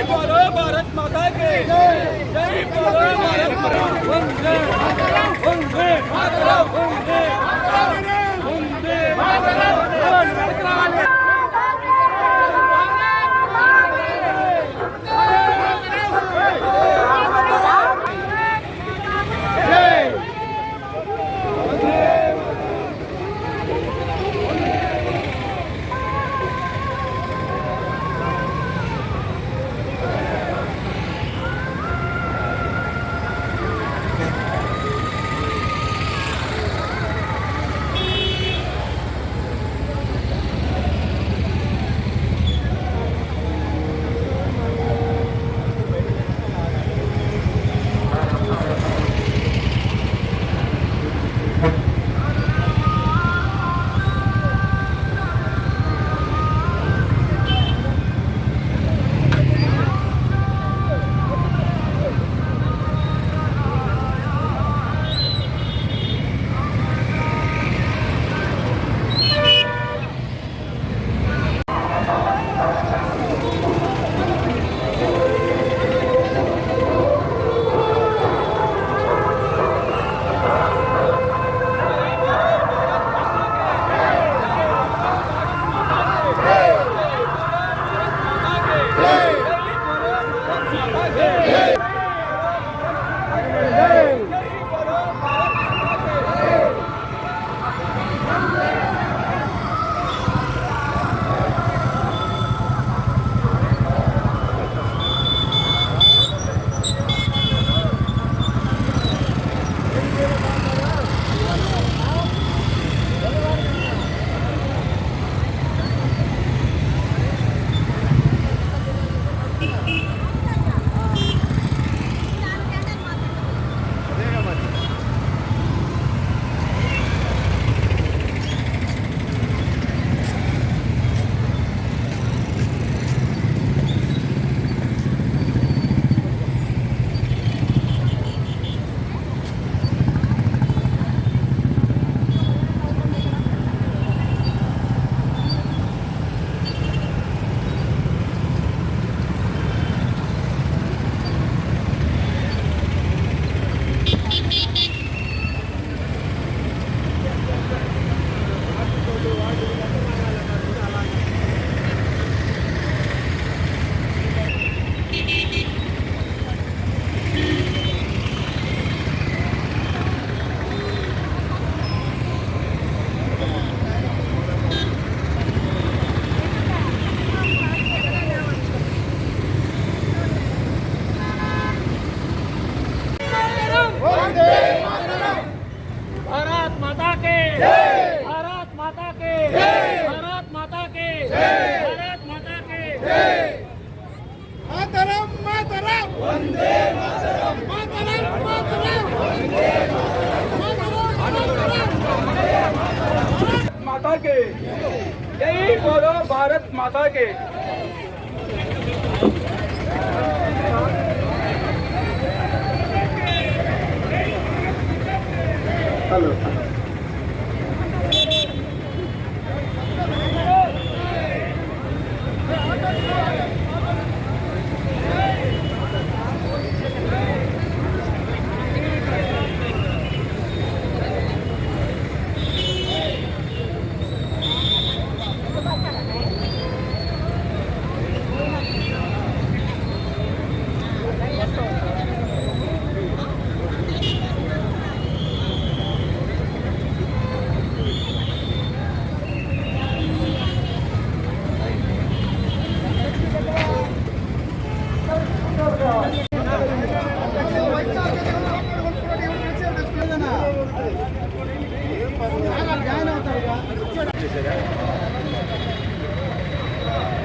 बोलो भारत माता के जय बोलो भारत माता वंदे वंदे मातरम वंदे वंदे मातरम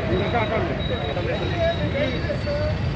Thank you.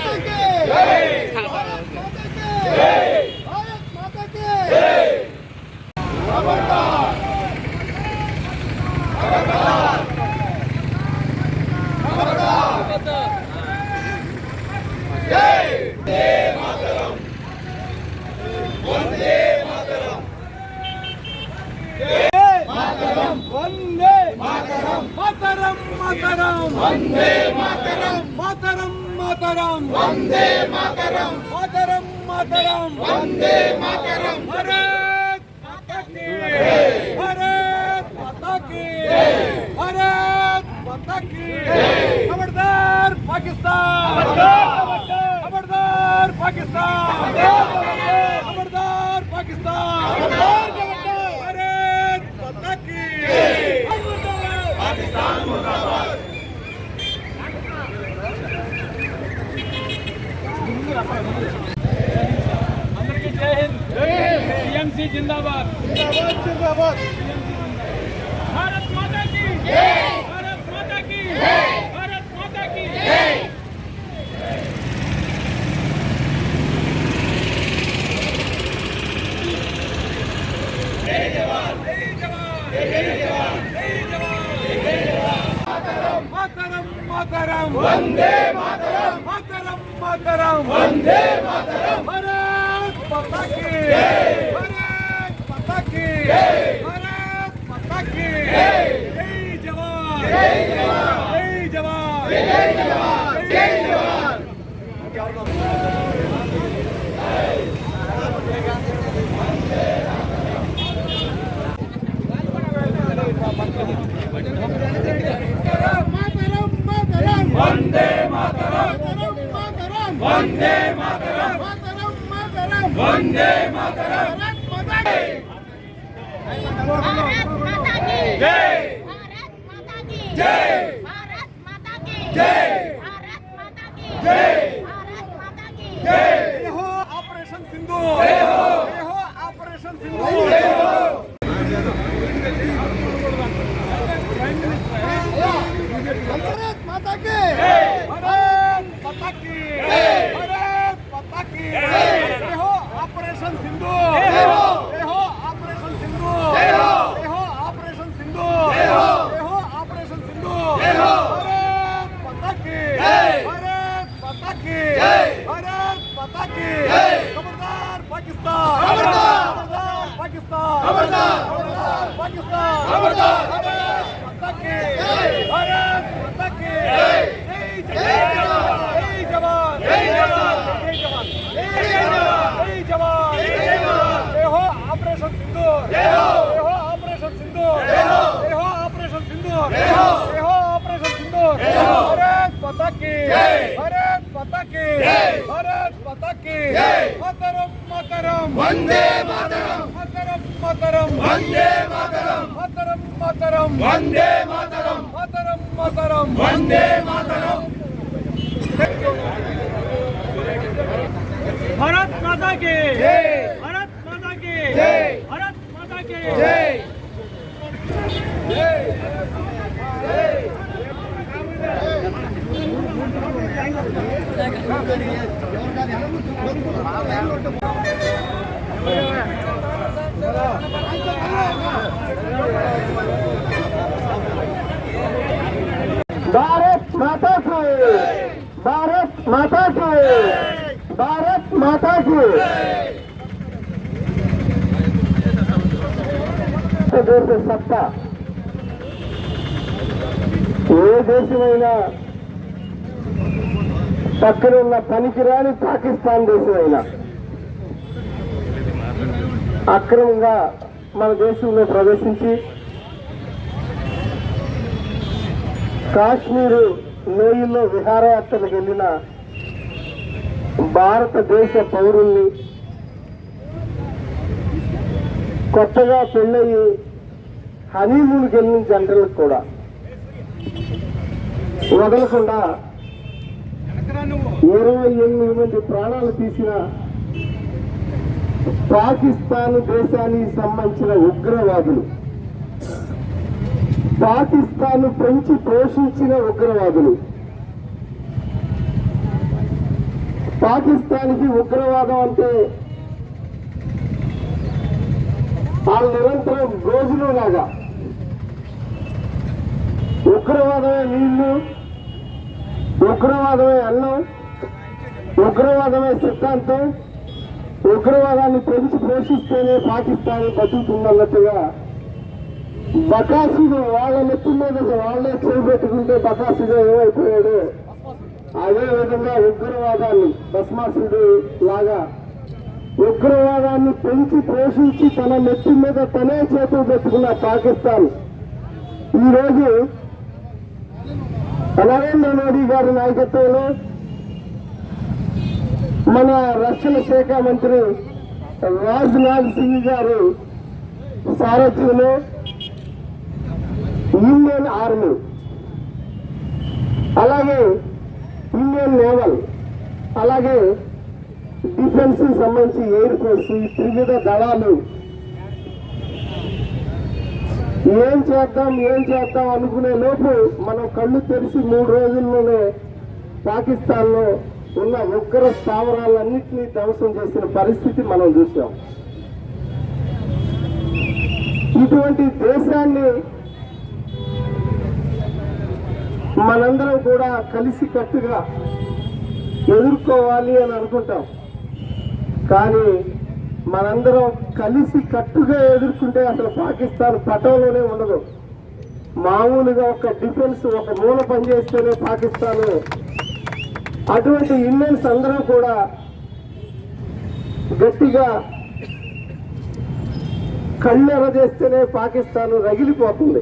ఖబర్దార్ పాకిస్తాన్ ఖబర్దార్ పాకిస్తాన్ భారత్ మాతా కీ పాకిస్తాన్ అందరికీ జై హింద్ టీఎంసీ జిందాబాద్ జిందాబాద్ జిందాబాద్ భారత్ మాతా కీ భారత్ మాతా కీ భారత్ మాతా కీ మాతరం మాతరం. వందే మాతరం. మాతరం మాతరం. వందే మాతరం. భారత్ మాతా కీ భారత్ మాతా కీ భారత్ మాతా కీ జై. జవాన్. జై జవాన్. జై జవాన్. జై జవాన్. జై జవాన్. వందే మాతరం. वंदे मातरम वंदे मातरम वंदे मातरम जय जय వందే మాతరం మాతరం మాతరం వందే మాతరం భారత్ మాతా కే భారత్ మాతా కే భారత్ మాతా కే సత్తా ఏ దేశమైనా పక్కన ఉన్న పనికిరాని పాకిస్తాన్ దేశమైనా అక్రమంగా మన దేశంలో ప్రవేశించి కాశ్మీరు లోయల్లో విహారయాత్రలకు వెళ్ళిన భారతదేశ పౌరుల్ని కొత్తగా పెళ్ళయి హనీమూన్కి వెళ్ళిన జనరల్కి కూడా వదలకుండా ఇరవై ఎనిమిది మంది ప్రాణాలు తీసిన పాకిస్తాన్ దేశానికి సంబంధించిన ఉగ్రవాదులు పాకిస్తాన్ పెంచి పోషించిన ఉగ్రవాదులు పాకిస్తాన్కి ఉగ్రవాదం అంటే వాళ్ళు నిరంతరం రోజులు లాగా ఉగ్రవాదమే నీళ్ళు ఉగ్రవాదమే అన్నం ఉగ్రవాదమే సిద్ధాంతం ఉగ్రవాదాన్ని పెంచి పోషిస్తేనే పాకిస్తాన్ బతుకుతుందన్నట్టుగా బకాసుడు వాళ్ళ నెత్తి మీద వాళ్ళే చేపెట్టుకుంటే బకాసుడు ఏమైపోయాడు? అదే విధంగా ఉగ్రవాదాన్ని భస్మాసుడు లాగా ఉగ్రవాదాన్ని పెంచి పోషించి తన నెత్తి మీద తనే చేతులు పెట్టుకున్న పాకిస్తాన్. ఈరోజు నరేంద్ర మోడీ గారి నాయకత్వంలో మన రక్షణ శాఖ మంత్రి రాజ్నాథ్ సింగ్ గారు సారథ్యంలో ఇండియన్ ఆర్మీ. అలాగే ఇండియన్ నేవల్ అలాగే డిఫెన్స్ సంబంధించి ఎయిర్ ఫోర్స్ ఈ త్రివిధ దళాలు. ఏం చేద్దాం ఏం చేద్దాం అనుకునే లోపు మనం కళ్ళు తెరిచి మూడు రోజుల్లోనే పాకిస్తాన్లో ఉన్న ఉగ్ర స్థావరాలన్నింటినీ ధ్వంసం చేసిన పరిస్థితి మనం చూసాం ఇటువంటి దేశాన్ని మనందరం కూడా కలిసి కట్టుగా ఎదుర్కోవాలి అని అనుకుంటాం. కానీ మనందరం కలిసి కట్టుగా ఎదుర్కొంటే అసలు పాకిస్తాన్ పటంలోనే ఉండదు. మామూలుగా ఒక డిఫెన్స్ ఒక మూల పనిచేస్తేనే పాకిస్తాన్. అటువంటి ఇండియన్స్ అందరూ కూడా గట్టిగా కళ్ళెర చేస్తేనే పాకిస్తాన్ రగిలిపోతుంది.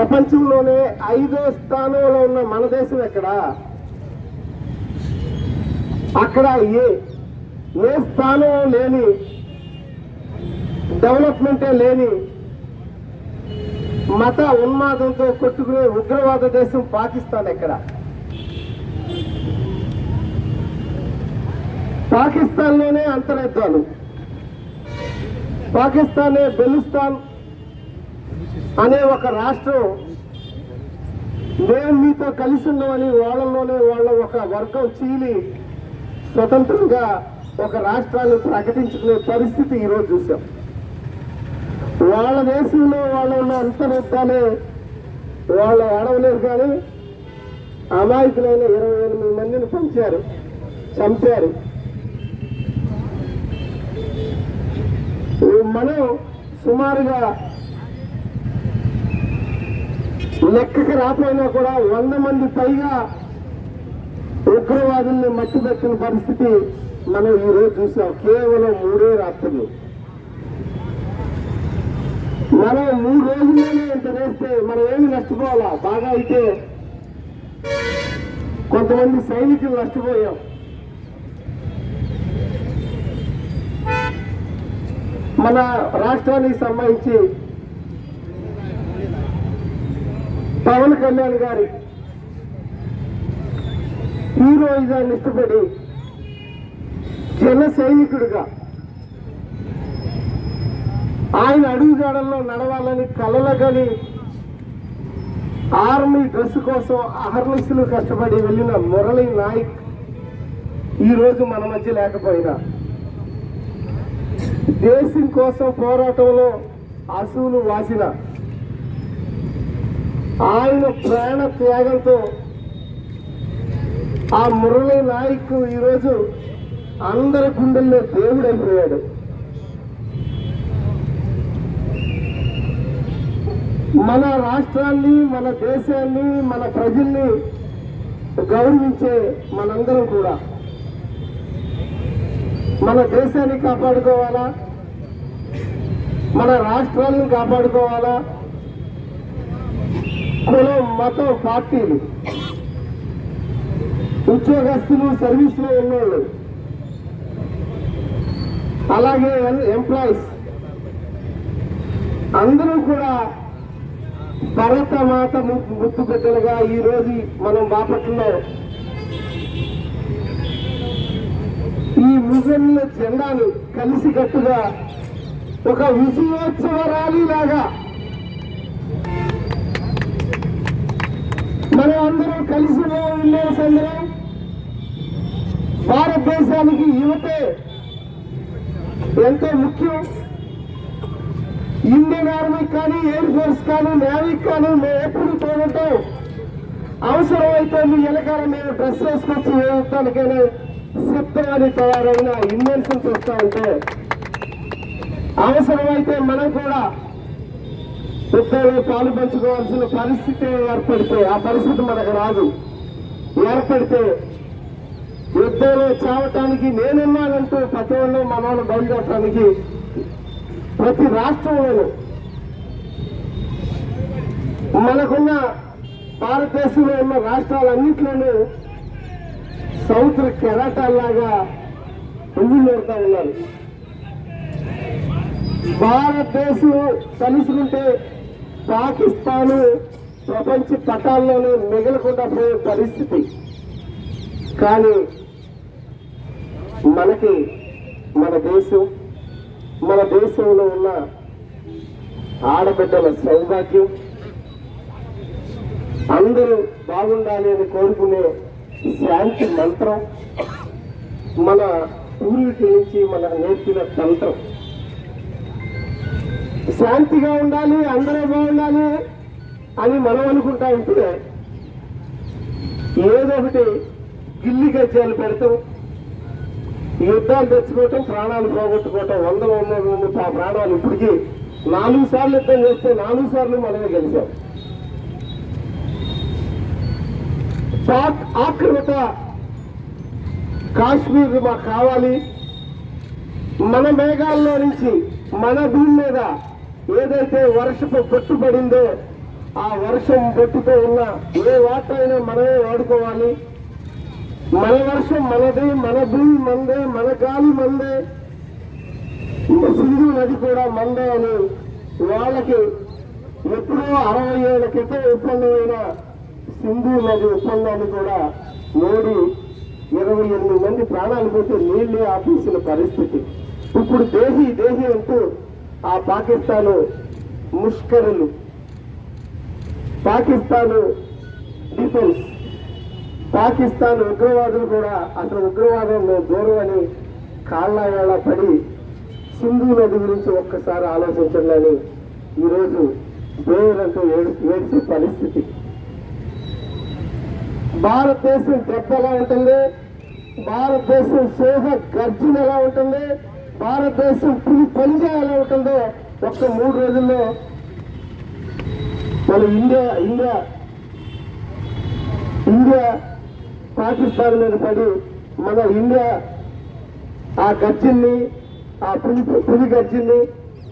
ప్రపంచంలోనే ఐదో స్థానంలో ఉన్న మన దేశం ఎక్కడ? అక్కడ ఏ? ఏ స్థానం లేని డెవలప్మెంటే లేని మత ఉన్మాదంతో కొట్టుకునే ఉగ్రవాద దేశం పాకిస్తాన్ ఎక్కడ? పాకిస్తాన్లోనే అంతర్యుద్ధాలు. పాకిస్తానే బెలుస్తాన్ అనే ఒక రాష్ట్రం మేము మీతో కలిసి ఉన్నామని వాళ్ళలోనే వాళ్ళ ఒక వర్గం చీలి స్వతంత్రంగా ఒక రాష్ట్రాన్ని ప్రకటించుకునే పరిస్థితి ఈరోజు చూసాం. వాళ్ళ దేశంలో వాళ్ళు ఉన్న అంతర్యుద్ధాలే వాళ్ళు ఆడవలేరు కానీ అమాయకులైన ఇరవై ఎనిమిది మందిని పంచారు చంపారు. మనం సుమారుగా లెక్కకి రాపోయినా కూడా వంద మంది పైగా ఉగ్రవాదుల్ని మట్టి పరిస్థితి మనం ఈరోజు చూసాం. కేవలం మూడే రాత్రులు. మనం మూడు రోజుల్లోనే ఇంత వేస్తే మనం ఏమి నష్టపోవాలా? బాగా అయితే కొంతమంది సైనికులు నష్టపోయాం. మన రాష్ట్రానికి సంబంధించి పవన్ కళ్యాణ్ గారి హీరోయిజాన్ని ఇష్టపడి జన సైనికుడిగా ఆయన అడుగుజాడల్లో నడవాలని కలలగని ఆర్మీ డ్రెస్ కోసం అహర్నిశలు కష్టపడి వెళ్ళిన మురళీ నాయక్ ఈరోజు మన మధ్య లేకపోయినా. దేశం కోసం పోరాటంలో అసూలు వాసిన ఆయన ప్రాణ త్యాగంతో ఆ మురళీ నాయక్ ఈరోజు అందరి గుండెల్లో దేవుడైపోయాడు. మన రాష్ట్రాన్ని మన దేశాన్ని మన ప్రజల్ని గౌరవించే మనందరం కూడా. మన దేశాన్ని కాపాడుకోవాలా? మన రాష్ట్రాలను కాపాడుకోవాలా? కులం మతం పార్టీలు. ఉద్యోగస్తులు సర్వీస్లో ఉన్నోళ్ళు. అలాగే ఎంప్లాయీస్ అందరూ కూడా భరత మాత ముద్దు బిడ్డలుగా ఈ రోజు మనం బాపట్లలో. ముగ్గురుల జెండాను కలిసికట్టుగా ఒక విజయోత్సవ ర్యాలీ మనం అందరం కలిసి ఇండియన్స్ అందరం భారతదేశానికి యువతే ఎంతో ముఖ్యం. ఇండియన్ ఆర్మీ కానీ ఎయిర్ ఫోర్స్ కానీ నేవీ కానీ మేము ఎప్పుడు పోవటం అవసరమైతే మీ వెనకాల మేము డ్రెస్ వేసుకొచ్చి వేయడానికైనా సిద్ధమని తయారైన ఇండియన్స్ చూస్తూ ఉంటే అవసరమైతే మనం కూడా యుద్ధంలో పాలు పంచుకోవాల్సిన పరిస్థితి ఏర్పడితే ఆ పరిస్థితి మనకు రాదు. ఏర్పడితే యుద్ధంలో చావటానికి నేనున్నానంటూ ప్రతి మనవాళ్ళు బయలుదేరటానికి ప్రతి రాష్ట్రంలోనూ మనకున్న భారతదేశంలో ఉన్న రాష్ట్రాలన్నింటిలోనూ సౌత్ కెరాటాల్లాగా ఉండిపోతా ఉన్నారు. భారతదేశం కలుసుకుంటే పాకిస్తాను ప్రపంచ పటాల్లోనే మిగలకుండా పోయే పరిస్థితి. కానీ మనకి మన దేశం మన దేశంలో ఉన్న ఆడబిడ్డల సౌభాగ్యం అందరూ బాగుండాలి అని కోరుకునే శాంతి మంత్రం మన పూర్వీకుల నుంచి మన నేర్పిన తంత్రం. శాంతిగా ఉండాలి అందరూ బాగుండాలి అని మనం అనుకుంటా ఉంటే ఏదో ఒకటి గిల్లి గజ్జాలు పెడతాం యుద్ధాలు తెచ్చుకోవటం ప్రాణాలు పోగొట్టుకోవటం వందల వందల మంది ఆ ప్రాణాలు ఇప్పటికీ నాలుగు సార్లు యుద్ధం చేస్తే నాలుగు సార్లు మనమే గెలిచాం. పాక్ ఆక్రమిత కాశ్మీర్ మాకు కావాలి. మన మేఘాల్లో నుంచి మన భూమి మీద ఏదైతే వర్షపు పొట్టు పడిందో ఆ వర్షం పొట్టుతో ఉన్న ఏ వాటర్ అయినా మనమే వాడుకోవాలి. మన వర్షం మనది మన భూమి మందే మన గాలి మందే. సింధు నది కూడా మందే అని వాళ్ళకి ఎప్పుడో అరవై ఏళ్ళ క్రితం ఒప్పందమైన సింధు నది ఒప్పందాన్ని కూడా మోడీ ఇరవై ఎనిమిది మంది ప్రాణాలు పోతే నీళ్ళే ఆపేసిన పరిస్థితి. ఇప్పుడు దేహి దేహి అంటూ ఆ పాకిస్తాను ముష్కరులు. పాకిస్తాను డిఫెన్స్. పాకిస్తాన్ ఉగ్రవాదులు కూడా అసలు ఉగ్రవాదంలో దూరం అని కాళ్ళ పడి సింధు నది గురించి ఒక్కసారి ఆలోచించండి. అని ఈరోజు దేవుడంటూ ఏడు ఏడ్చే పరిస్థితి. భారతదేశం దెబ్బ ఎలా ఉంటుంది. భారతదేశం సోహ గర్జన ఎలా ఉంటుంది. భారతదేశం పులి పనిచేయాలని ఎలా ఉంటుందో ఒక్క మూడు రోజుల్లో మన ఇండియా ఇండియా ఇండియా పాకిస్తాన్ మీద పడి మన ఇండియా ఆ గర్జిన్ని ఆ పులి పులి గర్జిన్ని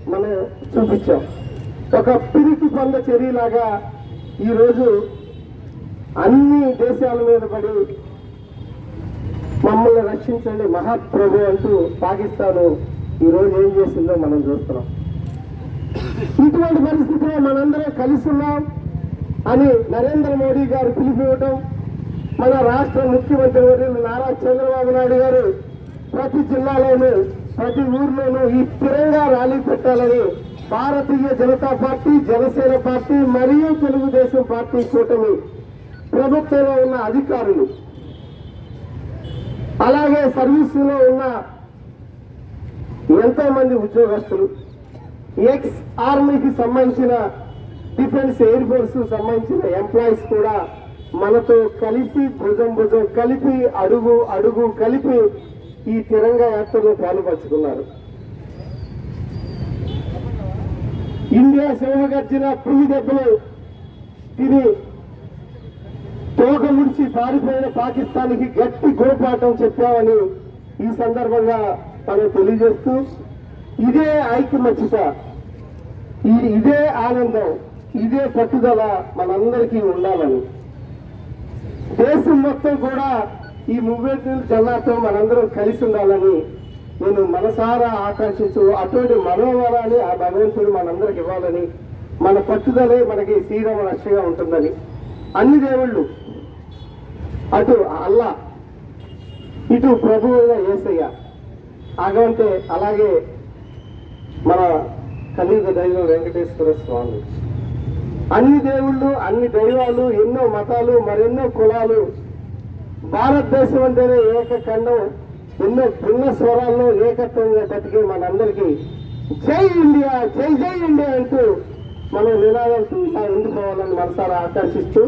మనం చూపించాం. ఒక పిరికి పంద చర్యలాగా ఈరోజు అన్ని దేశాల మీద పడి రక్షించండి. మహాప్రభు అంటూ పాకిస్తాను ఈరోజు ఏం చేసిందో మనం చూస్తున్నాం. ఇటువంటి పరిస్థితిలో మనందరం కలిసి ఉన్నాం అని నరేంద్ర మోడీ గారు పిలిపివ్వటం మన రాష్ట్ర ముఖ్యమంత్రి వర్యులు నారా చంద్రబాబు నాయుడు గారు ప్రతి జిల్లాలోనూ ప్రతి ఊర్లోనూ ఈ స్థిరంగా ర్యాలీ పెట్టాలని భారతీయ జనతా పార్టీ జనసేన పార్టీ మరియు తెలుగుదేశం పార్టీ కూటమి ప్రభుత్వంలో ఉన్న అధికారులు అలాగే సర్వీసులో ఉన్న ఎంతో మంది ఉద్యోగస్తులు ఎక్స్ ఆర్మీకి సంబంధించిన డిఫెన్స్ ఎయిర్ ఫోర్స్ సంబంధించిన ఎంప్లాయీస్ కూడా మనతో కలిసి భుజం భుజం కలిపి అడుగు అడుగు కలిపి ఈ తిరంగ యాత్రలో పాల్పంచుకున్నారు. ఇండియా సింహగర్జన పులి దెబ్బలు తిని తోక ముడిచి పారిపోయిన పాకిస్తాన్కి గట్టి గోపాఠం చెప్పామని ఈ సందర్భంగా మనం తెలియజేస్తూ ఇదే ఐకమత్యత ఈ- ఇదే ఆనందం ఇదే పట్టుదల మనందరికీ ఉండాలని. దేశం మొత్తం కూడా ఈ మువ్వెత్తుల జల్లాతో మనందరం కలిసి ఉండాలని నేను మనసారా ఆకాంక్షించు అటువంటి మనోవరాన్ని ఆ భగవంతుడు మనందరికి ఇవ్వాలని మన పట్టుదలే మనకి శ్రీరామ రక్షగా ఉంటుందని. అన్ని దేవుళ్ళు అటు అల్లా ఇటు ప్రభు ఏసయ్య. యేసయ్య అలాగే మన కలియుగ దైవం వెంకటేశ్వర స్వామి. అన్ని దేవుళ్ళు అన్ని దైవాలు ఎన్నో మతాలు మరెన్నో కులాలు భారతదేశం అంటేనే ఏకఖండం ఎన్నో భిన్న స్వరాల్లో ఏకత్వంగా బతికే మనందరికీ జై ఇండియా జై జై ఇండియా అంటూ మనం నినాదాలు ఉండిపోవాలని మనసారా ఆకర్షిస్తూ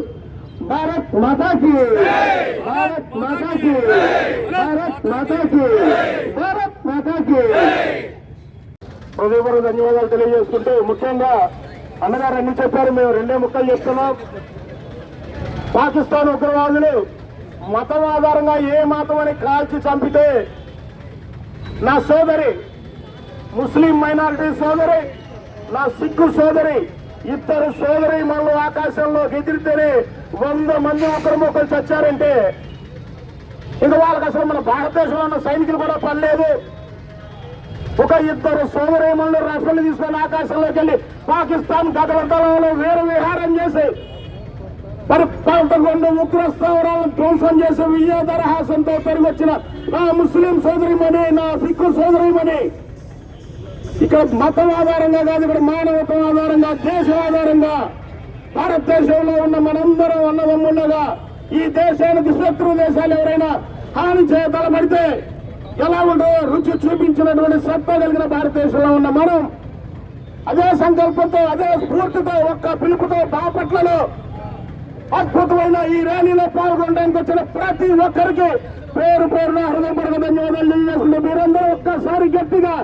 భారత్ మాతాకి భారత్ మాతాకి భారత్ మాతాకి భారత్ మాతాకి హృదయపూర్వక ధన్యవాదాలు తెలియజేసుకుంటూ ముఖ్యంగా అన్నగారు అన్ని చెప్పారు మేము రెండే ముక్కలు చెప్తున్నాం. పాకిస్తాన్ ఉగ్రవాదులు మతం ఆధారంగా ఏ మతం అని కాల్చి చంపితే నా సోదరి ముస్లిం మైనారిటీ సోదరి నా సిక్కు సోదరి ఇద్దరు సోదరి మనలో ఆకాశంలో ఎగిరితేనే వంద మంది ఒకరు మొక్కలు చచ్చారంటే ఇంకా వాళ్ళకి అసలు మన భారతదేశంలో ఉన్న సైనికులు కూడా పనిలేదు ఒక ఇద్దరు సోదరేమణులు రఫేల్ తీసుకొని ఆకాశంలోకి వెళ్ళి పాకిస్తాన్ గతవంతరంలో వేరు విహారం చేసి మరి పంతకొండు ఉగ్ర స్థావరాలను ధ్వంసం చేసి విజయదరహాసంతో తిరిగి వచ్చిన నా ముస్లిం సోదరిమణి నా సిక్కు సోదరిమణి. ఇక్కడ మతం ఆధారంగా కాదు ఇక్కడ మానవత్వం ఆధారంగా దేశం ఆధారంగా భారతదేశంలో ఉన్న మనందరం అన్నదమ్ముండగా ఈ దేశానికి శత్రు దేశాలు ఎవరైనా హాని చేయతలబడితే ఎలా ఉంటుందో రుచి చూపించినటువంటి సత్తా కలిగిన భారతదేశంలో ఉన్న మనం అదే సంకల్పంతో అదే స్ఫూర్తితో ఒక్క పిలుపుతో బాపట్లలో అద్భుతమైన ఈ ర్యాలీలో పాల్గొనడానికి వచ్చిన ప్రతి ఒక్కరికి పేరు పేరున హృదయపూర్వక ధన్యవాదాలు తెలియజేస్తుంది మీరందరూ ఒక్కసారి గట్టిగా